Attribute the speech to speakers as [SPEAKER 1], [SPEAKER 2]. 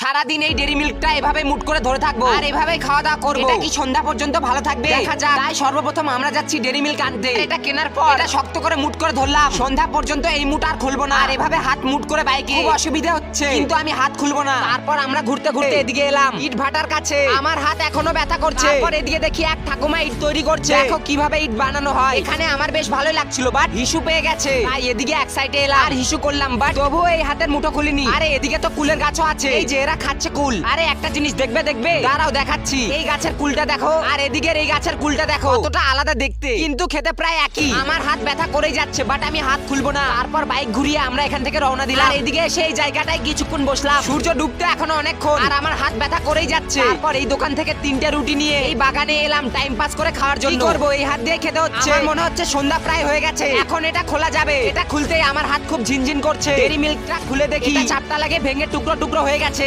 [SPEAKER 1] সারাদিন এই ডেরি মিল্কটা এভাবে মুট করে ধরে থাকব। আর এভাবে খাওয়া দাওয়া করব। এটা কি সন্ধ্যা পর্যন্ত ভালো থাকবে? দেখা যাক। তাই সর্বপ্রথম আমরা যাচ্ছি ডেরি মিল্ক আনতে। এটা কেনার পর। এটা শক্ত করে মুট করে ধরলাম। সন্ধ্যা পর্যন্ত এই মুট আর খুলবো না। আর এভাবে হাত মুট করে বাইকে। খুব অসুবিধা হচ্ছে। কিন্তু আমি হাত খুলবো না। তারপর আমরা ঘুরতে ঘুরতে এদিকে এলাম। ইট ভাটার কাছে। আমার হাত এখনও ব্যথা করছে। তারপর এদিকে দেখি এক ঠাকুমা ইট তৈরি করছে। দেখো কীভাবে ইট বানানো হয়। এখানে আমার বেশ ভালোই লাগছিল বাট হিসু পেয়ে গেছে। তাই এদিকে এক সাইডে এলাম। আর হিসু করলাম বাট তবুও এই হাতের মুঠো খুলিনি। আরে এদিকে তো কুলের গাছও আছে। এই যে এরা খাচ্ছে কুল। আরে একটা জিনিস দেখবে দেখবে? দাঁড়াও দেখাচ্ছি। এই গাছের কুলটা দেখো। আর এদিকের এই গাছের কুলটা দেখো। কতটা আলাদা দেখতে। কিন্তু খেতে প্রায় একই। আমার হাত ব্যথা করেই যাচ্ছে বাট আমি হাত খুলবো না। তারপর বাইক ঘুরিয়ে আমরা এখান থেকে রওনা দিলাম। আর এদিকে সেই জায়গাটায় কিছুক্ষণ বসলাম। সূর্য ডুবতে এখনও অনেকক্ষণ। আর আমার হাত ব্যথা করেই যাচ্ছে। তারপর এই দোকান থেকে তিনটে রুটি নিয়ে এই বাগানে এলাম টাইম পাস করে খাওয়ার জন্য। করব? এই হাত দিয়ে খেতে হচ্ছে। আমার মনে হচ্ছে সন্ধ্যা প্রায় হয়ে গেছে। এখন এটা খোলা যাবে। এটা খুলতেই আমার হাত খুব ঝিনঝিন করছে। ডেরি মিল্কটা খুলে দেখি। এটা চাপটা লাগে ভেঙে টুকরো টুকরো হয়ে গেছে।